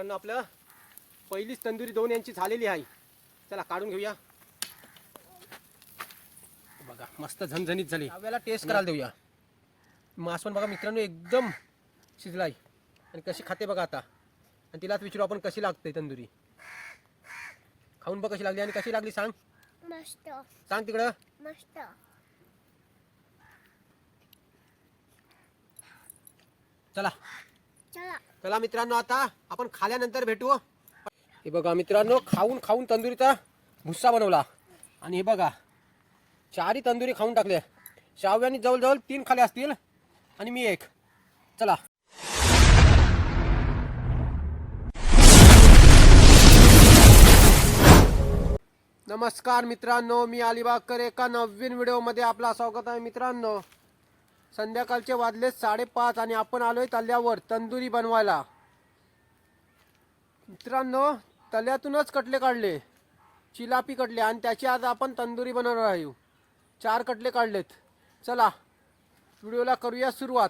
मित्रांनो आपलं पहिलीच तंदुरी दोन यांची झालेली आहे. चला काढून घेऊया. बघा मस्त झणझणीत झाली. यावेळेला टेस्ट करायला देऊया. मास पण बघा मित्रांनो एकदम शिजलाय. आणि कशी खाते बघा आता. आणि तिलाच विचारू आपण कशी लागते तंदुरी. खाऊन बघ कशी लागली आणि कशी लागली सांग. मस्त. सांग तिकडं. मस्त. चला. चला. चला मित्रांनो आता आपण खाल्यानंतर भेटू हो. हे. बघा मित्रांनो खाऊन खाऊन तंदुरीचा भुस्सा बनवला. आणि हे बघा चारही तंदुरी खाऊन टाकले. शाव्यानी जवळजवळ तीन खाले असतील. आणि मी एक. चला. नमस्कार मित्रांनो मी अलिबागकर एका नवीन व्हिडिओमध्ये आपला स्वागत आहे मित्रांनो. संध्याकाळचे वाजले साडेपाच आणि आपण आलोय तल्यावर तंदुरी बनवायला. मित्रांनो तल्यातूनच कटले काढले चिलापी कटले आणि त्याची आज आपण तंदुरी बनवणार आहे. चार कटले काढलेत. चला व्हिडिओला करूया सुरुवात.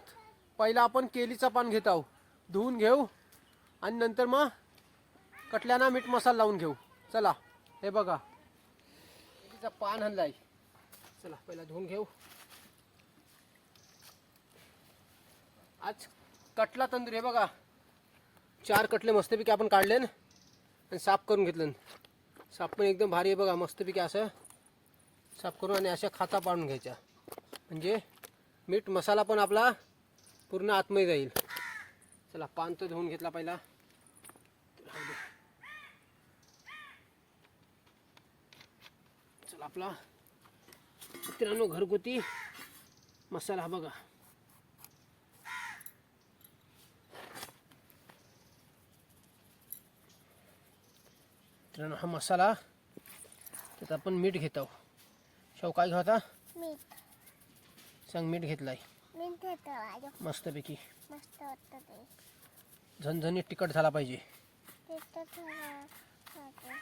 पहिला आपण केलीचं पान घेत आहोत. धुवून घेऊ आणि नंतर मग कटल्यांना मीठ मसाला लावून घेऊ. चला हे बघा. केलीचा पान हल्लाय चला पहिला धुवून घेऊ. आज कटला तंदूर हे बघा. चार कटले मस्तपैकी आपण काढले आणि साफ करून घेतलं साफ पण एकदम भारी आहे बघा मस्तपैकी असं साफ करून आणि अशा खाता पाडून घ्यायच्या. म्हणजे मीठ मसाला पण आपला पूर्ण आतमध्ये जाईल. चला पान तर धुवून घेतला पहिला. चला आपला मित्रांनो घरगुती मसाला हा बघा. मित्रांनो हा मसाला. त्यात आपण मीठ घेतो शाव काय घेता मीठ. सांग मीठ घेतलाय. मीठ मस्तपैकी. मस्त वाटतं ते झणझणीत तिखट झाला पाहिजे. थोडं खाते.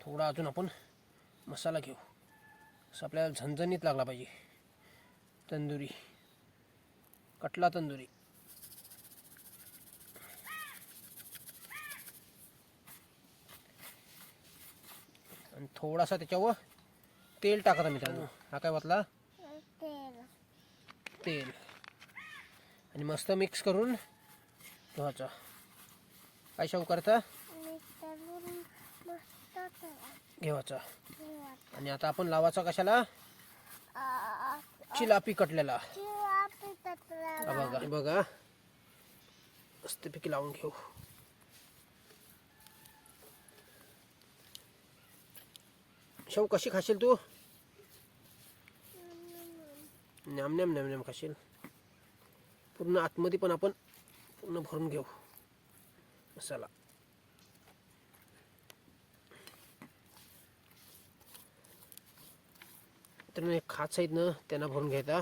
थोडा अजून आपण मसाला घेऊ. असं आपल्याला झणझणीत लागला पाहिजे. तंदुरी. कटला तंदुरी. आणि थोडासा त्याच्यावर तेल टाकायचं मित्रांनो. हा काय वाटला तेल. आणि मस्त मिक्स करून धुवायचा. काय शाहू करता. घेवायचा. आणि आता आपण लावायचा कशाला? चिलापी कटलेला. बघा बघा. मस्तपैकी लावून घेऊ. शेव कशी खाशील तू? न्याम न्याम न्याम न्याम खाशील. पूर्ण आतमध्ये पण आपण पूर्ण भरून घेऊ. मसाला. तर एक खाच आहेत ना त्यांना भरून घ्यायचा.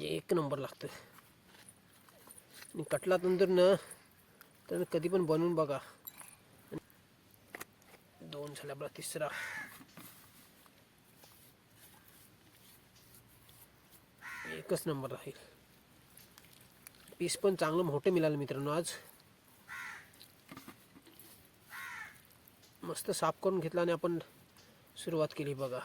एक नंबर लागतं आणि कटला तंदूर न तर कधी पण बनवून बघा. दोन झाल्या तिसरा एकच नंबर राहील पीस पण चांगलं मोठं मिळालं मित्रांनो आज मस्त साफ करून घेतला आणि आपण सुरुवात केली बघा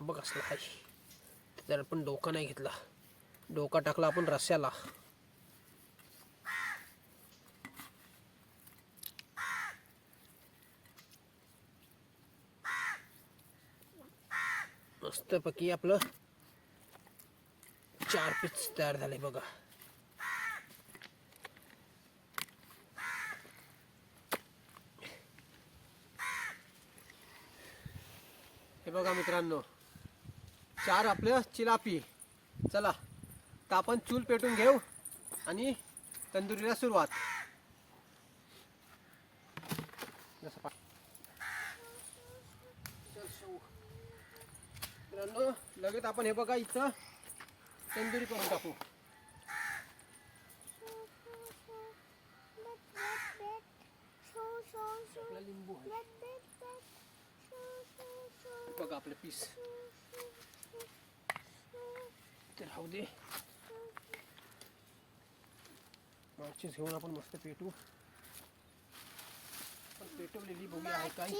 बघ असला आहे त्याला पण डोका नाही घेतला डोका टाकला आपण रस्याला मस्तपैकी आपलं चार पीस तयार झाले बघा. हे बघा मित्रांनो चार आपलं चिलापी. चला तर आपण चूल पेटून घेऊ आणि तंदुरीला सुरुवात जसं पा- चल शेवू. मित्रांनो लगेच आपण हे बघा इथं तंदुरी करून टाकू. आपला लिंबू आहे. बघा आपलं पीस. ते राहू दे. मागचीच घेऊन आपण मस्त पेटू. पण पेटवलेली बघूया आहे काय?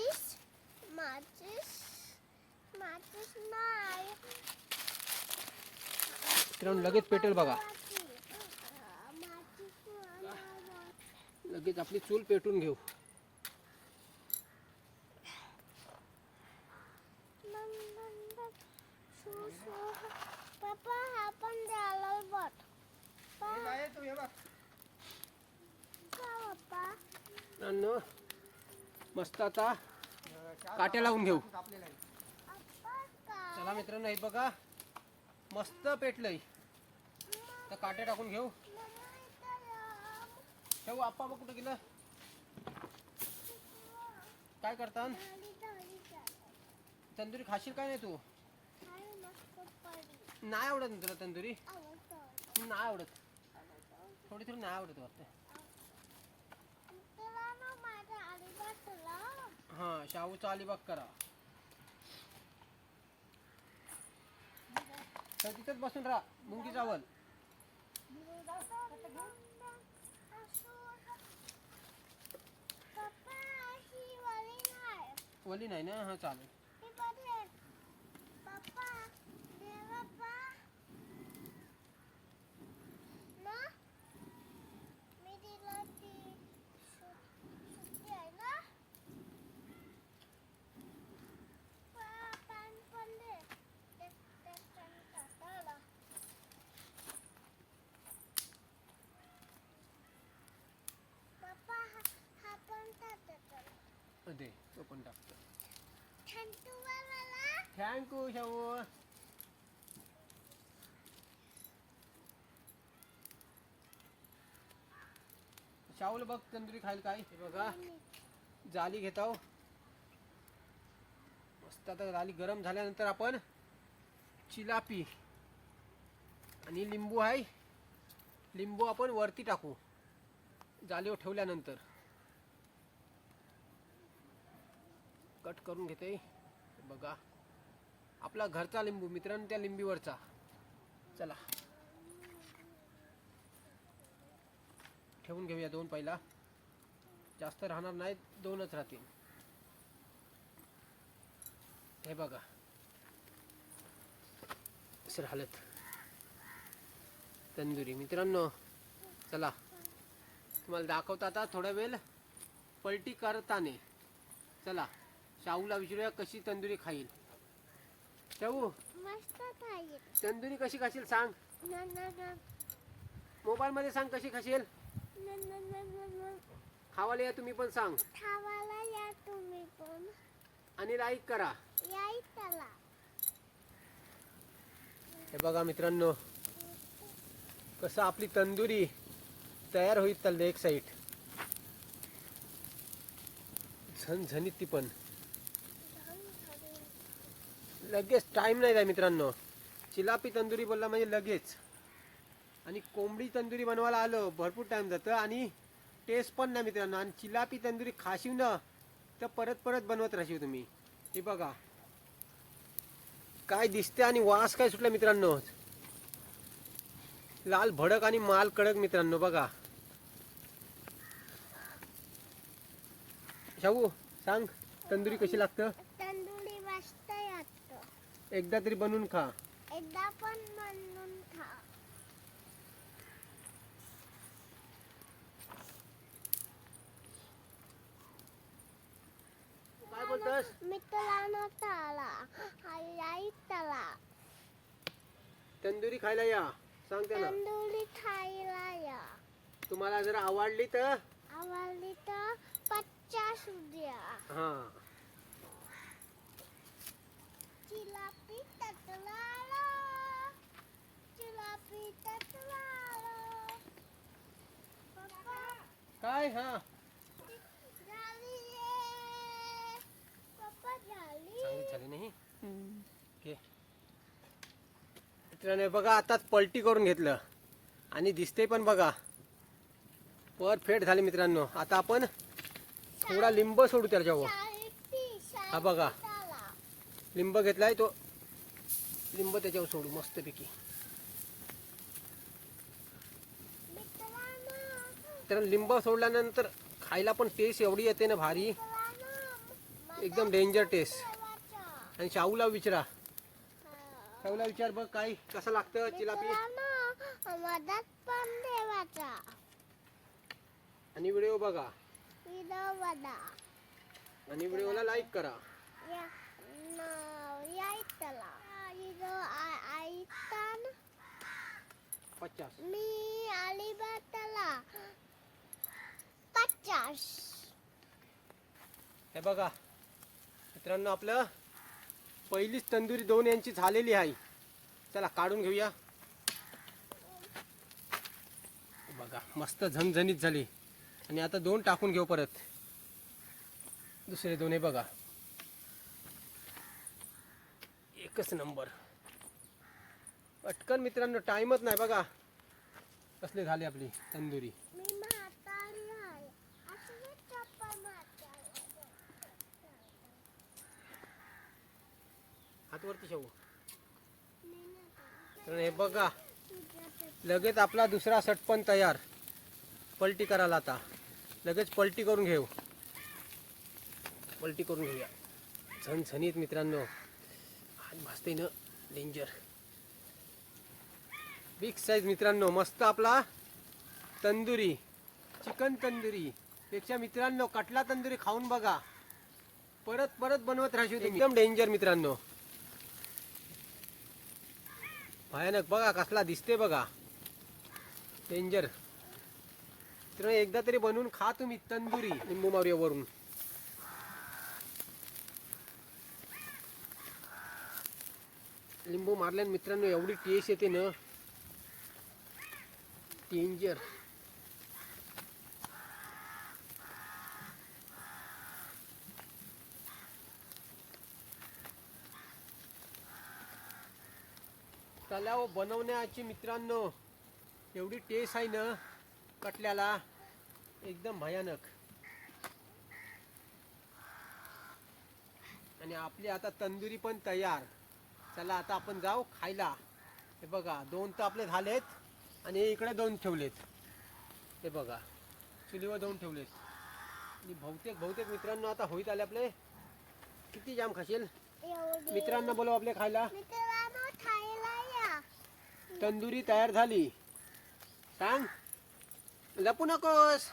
माचीस मित्रांनो लगेच पेटेल बघा. लगेच आपली चूल पेटून घेऊ. हा मस्त आता काट्या लावून घेऊ. चला मित्रांनो हे बघा मस्त पेटलंय तर काट्या टाकून घेऊ. ठेवू आप्पा बघ कुठं गेलं काय करता. तंदुरी खाशील काय नाही तू. नाही आवडत ना तुला तंदुरी. नाही आवडत थोडी थोडी नाही आवडत वाटतं हां शाहूचा अलिबाग करा तर तिथंच बसून राहा मुंगी चावल वली नाही ना हां चालेल ही बघे पप्पा दे पप्पा ना मी दिला ती सु- सुट्टी आहे ना पा- पान पण दे ते- त्याच्याने टाकायला. पप्पा हा हा पण दे तो पण टाकतो. थँक्यू शाहू. शाहूला बघ तंदुरी खायला काय? हे बघा. जाली घेत आहो मस्त आता जाली गरम झाल्यानंतर आपण चिलापी आणि लिंबू आहे. लिंबू आपण वरती टाकू. जालीवर ठेवल्यानंतर. कट करून घेते. बघा. आपला घरचा लिंबू मित्रांनो त्या लिंबीवरचा. चला. ठेवून घेऊया दोन पहिला. जास्त राहणार नाही दोनच राहतील. हे बघा. असं राहिलेत तंदुरी. मित्रांनो चला. तुम्हाला दाखवता आता थोडा वेळ. पलटी करताने. चला. शाहूला विचारूया कशी तंदुरी खाईल. शाहू मस्त खाईल. तंदुरी कशी खाशील सांग. न न न. मोबाईल मध्ये सांग कशी खाशील. न न न न न. खावाला या तुम्ही पण सांग. खावाला या तुम्ही पण. आणि लाईक करा. याय त्याला हे बघा मित्रांनो कसं आपली तंदुरी तयार होईल तर एक साईड झणझणीत ती पण. लगेच टाइम नाही आहे मित्रांनो. चिलापी तंदुरी बोलला म्हणजे लगेच. आणि कोंबडी तंदुरी बनवायला आलं भरपूर टाइम जातं आणि टेस्ट पण नाही मित्रांनो. आणि चिलापी तंदुरी खाशीव ना तर परत परत बनवत राहशील तुम्ही. हे बघा. काय दिसते आणि वास काय सुटला मित्रांनो. लाल भडक आणि माल कडक मित्रांनो बघा. शाहू सांग तंदुरी कशी लागतं? एकदा तरी बनवून खा. एकदा पण म्हणून खा. काय बोलतोस? मित्रांनो त्याला तंदुरी खायला या. सांग त्यांना तंदुरी खायला या. तुम्हाला जर आवडली तर? आवडली तर पचास द्या हा. काय हा? चांगली झाली नाही? मित्रांनो बघा आताच पलटी करून घेतलं. आणि दिसते पण बघा. परफेक्ट झाले मित्रांनो. आता आपण थोडा लिंब सोडू त्याच्यावर. हा बघा. लिंब घेतलाय तो. लिंब त्याच्यावर सोडू मस्तपैकी. तर लिंब सोडल्यानंतर खायला पण टेस्ट एवढी येते ना भारी. एकदम डेंजर टेस्ट आणि शाहूला विचारा. शाहूला विचार बघ काय कसं लागतं चिलापी. आणि व्हिडिओ बघा. आणि व्हिडिओला लाईक करा. पचास. मी अलिबागला पचास हे बघा मित्रांनो आपलं पहिलीच तंदुरी दोन यांची झालेली आहे. चला काढून घेऊया. बघा मस्त झणझणीत झाली. आणि आता दोन टाकून घेऊ परत. दुसरे दोन हे बघा. एकच नंबर. पटकन मित्रांनो टाइमच नाही बघा. कसले झाले आपली तंदुरी मी म्हातारी आहे असली चप्पल म्हातारी हातवरती शाहू तर हे बघा लगेच आपला दुसरा सटपण तयार. पलटी करायला आता. लगेच पलटी करून घेऊ. पलटी करून घेऊया. झणझणीत मित्रांनो. हात भासते ना? डेंजर बिग साईज मित्रांनो मस्त आपला तंदुरी. चिकन तंदुरी. पेक्षा मित्रांनो कटला तंदुरी खाऊन बघा. परत परत बनवत राहशील एकदम डेंजर मित्रांनो. भयानक. बघा कसला दिसते बघा. डेंजर तर एकदा तरी बनवून खा तुम्ही तंदुरी लिंबू मारूया वरून. लिंबू मारल्यान मित्रांनो एवढी टेस्ट येते ना. डेंजर तलाव बनवण्याची मित्रांनो एवढी टेस्ट आहे ना कटल्याला एकदम भयानक. आणि आपली आता तंदुरी पण तयार. चला आता आपण जाऊ खायला. हे बघा दोन तर आपले झालेत आणि इकडे दोन ठेवलेत. हे बघा चुलीवर दोन ठेवलेत. आणि बहुतेक बहुतेक मित्रांनो आता होईत आले आपले. किती जाम खाशील? मित्रांना बोलव आपले खायला. मित्रांनो तंदुरी तयार झाली. सांग. लपू नकोस.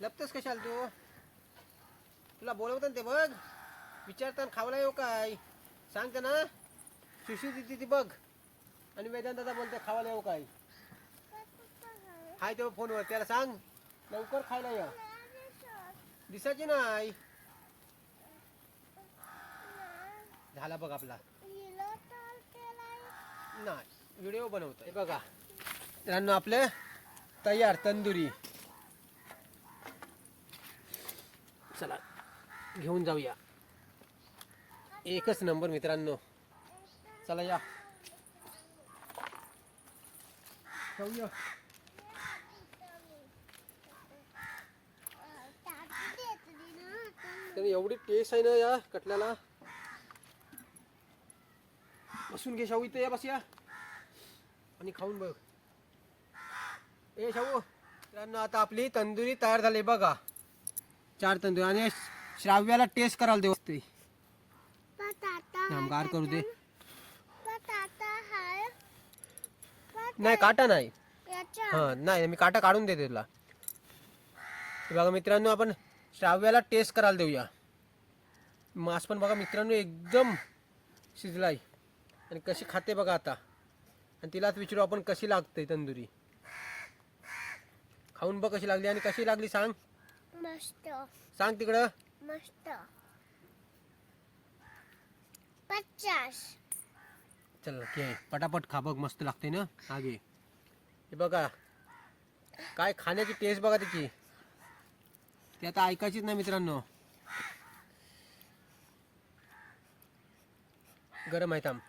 लपतोस कशाला तू? तुला बोलवतं ना ते बघ. विचारताना खावला येऊ काय? सांगते ना. सुशी तिथे ती बघ. आणि वेदांत दादा बोलते खावायला येऊ काय? हाय तेव्हा फोनवर. त्याला सांग. लवकर खायला ये. दिसायची नाही. झाला बघ आपला. नाही. व्हिडिओ बनवतो हे बघा. मित्रांनो आपले तयार तंदुरी. चला घेऊन जाऊया. एकच नंबर मित्रांनो. चला या. जाऊया. तर एवढी टेस्ट आहे ना या कटल्याला? बसून घे शाहू इथे या बस या. आणि खाऊन बघ. ए शाहू मित्रांनो आता आपली तंदुरी तयार झाली बघा. चार तंदुरी आणि श्राव्याला टेस्ट करायला देऊ. ते गार करू दे. नाही काटा नाही. हा नाही मी काटा काढून देते तुला. बघा मित्रांनो आपण श्राव्याला टेस्ट करायला देऊया. मास पण बघा मित्रांनो एकदम शिजलाय. आणि कशी खाते बघा आता. आणि तिलाच विचारू आपण कशी लागते तंदुरी. खाऊन बघ कशी लागली आणि कशी लागली सांग. मस्त. सांग तिकडं. मस्त. पचास. चल घे. पटापट खा बघ मस्त लागते ना. घे. हे बघा. काय खाण्याची टेस्ट बघा त्याची. ती आता ऐकायचीच नाही मित्रांनो. गरम आहे थांब.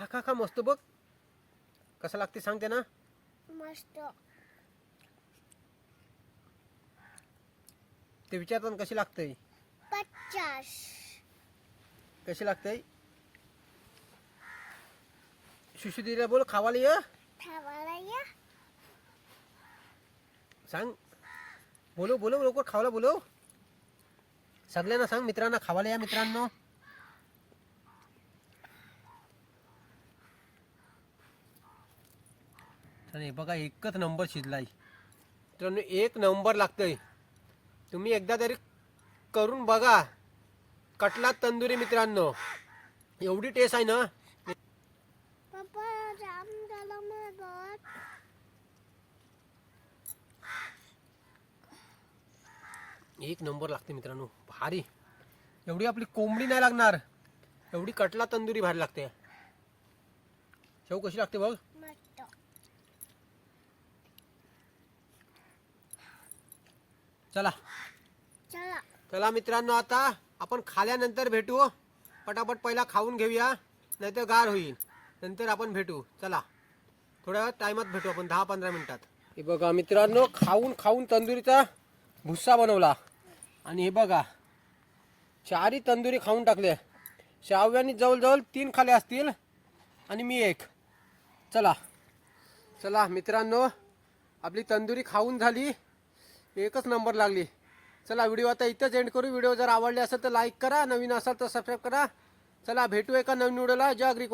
खा खा खा मस्त बघ. कसं लागते सांगते ना? मस्त. ते विचारतात कशी लागते? पचास. कशी लागते? सुशुदीला बोल खावाला ये. खावाला या. सांग. बोलो बोलो लवकर खावाला बोलो सगळ्यांना सांग मित्रांना खावाला या मित्रांनो. तर हे बघा एकच नंबर शिजलाय. मित्रांनो एक नंबर लागतंय. तुम्ही एकदा तरी करून बघा. कटला तंदुरी मित्रांनो. एवढी टेस्ट आहे ना? एक नंबर लागते मित्रांनो. भारी. एवढी आपली कोंबडी नाही लागणार. एवढी कटला तंदुरी भारी लागते. शेव कशी लागते बघ मस्त चला. चला. चला मित्रांनो आता आपण खाल्यानंतर भेटू. पटापट पहिला खाऊन घेऊया नाहीतर गार होईल. नंतर आपण भेटू. चला. थोड्या टायमात भेटू आपण दहा पंधरा मिनिटात. हे बघा मित्रांनो खाऊन खाऊन तंदुरीचा भुस्सा बनवला. आणि हे बघा चारही तंदुरी खाऊन टाकले शाव्यानी जवळजवळ तीन खाले असतील आणि मी एक. चला. चला मित्रांनो आपली तंदुरी खाऊन झाली. एकच नंबर लागली. चला व्हिडिओ आता इथंच एंड करू. व्हिडिओ जर आवडले असेल तर लाईक करा. नवीन असाल तर सबस्क्राईब करा. चला भेटू एका नवीन व्हिडिओला. जय अग्री